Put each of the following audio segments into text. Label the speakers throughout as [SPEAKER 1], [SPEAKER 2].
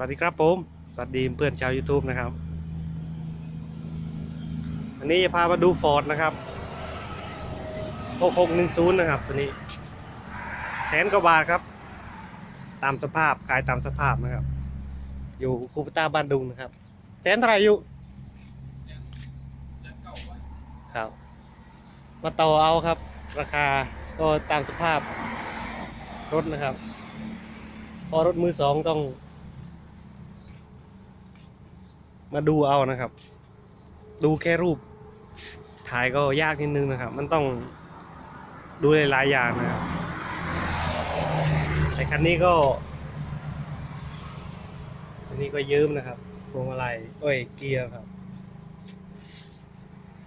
[SPEAKER 1] วัสดีครับผมสวัสดีเพื่อนชาว YouTube นะครับ อันนี้จะพามาดูฟอร์ดนะครับ6610 นะครับตัวนี้แสนกว่าบาทครับ ตามสภาพขายตามสภาพนะครับ อยู่คูปตาบ้านดุงนะครับแสนเท่าไหร่อยู่ครับ มาต่อเอาครับ ราคาก็ตามสภาพรถนะครับ พอรถมือสองต้อง มาดูเอานะครับ ดูแค่รูป ถ่ายก็ยากนิดนึงนะครับ มันต้องดูหลายๆอย่างนะครับแต่คันนี้ก็ อันนี้ก็ยืมนะครับพวงมาลัยเอ้ยเกียร์ครับ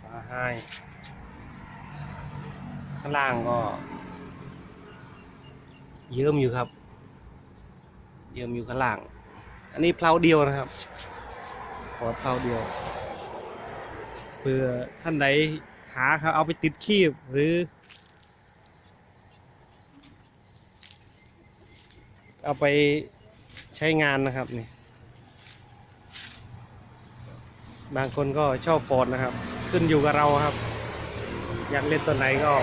[SPEAKER 1] ฝาให้ข้างล่างก็ยิ้มอยู่ครับยิ้มอยู่ข้างล่าง อันนี้เพลาเดียวนะครับ ขอเพลาเดียว เพื่อท่านใดหาครับเอาไปติดคีบหรือ เอาไปใช้งานนะครับนี่บางคนก็ชอบฟอร์ดนะครับ ขึ้นอยู่กับเราครับ อยากเล่นตัวไหนก็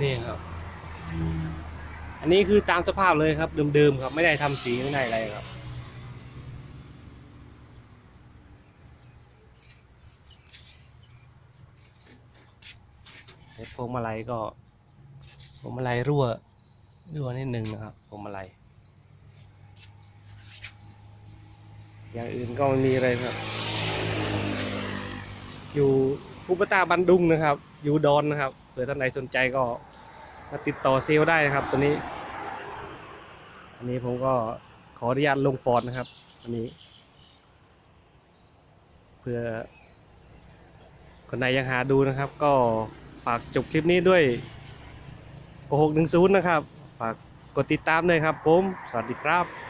[SPEAKER 1] นี่ครับ อันนี้คือตามสภาพเลยครับเดิมๆครับ ไม่ได้ทำสีไม่ได้อะไรครับ เห็ด พวงมาลัยก็พวงมาลัยรั่วรั่วนิดนึงนะครับพวงมาลัยอย่างอื่นก็ไม่มีอะไรครับ อยู่คูปตาบันดุงนะครับ อยู่ดอนนะครับเผื่อท่านใดสนใจก็มาติดต่อเซลได้นะครับตัวนี้ อันนี้ผมก็ขออนุญาตลงฟอร์ดนะครับอันนี้ เพื่อคนไหนยังหาดูนะครับก็ ฝากจบคลิปนี้ด้วยโกหกหนึ่งศูนย์นะครับ ฝากกดติดตามเลยครับผม สวัสดีครับ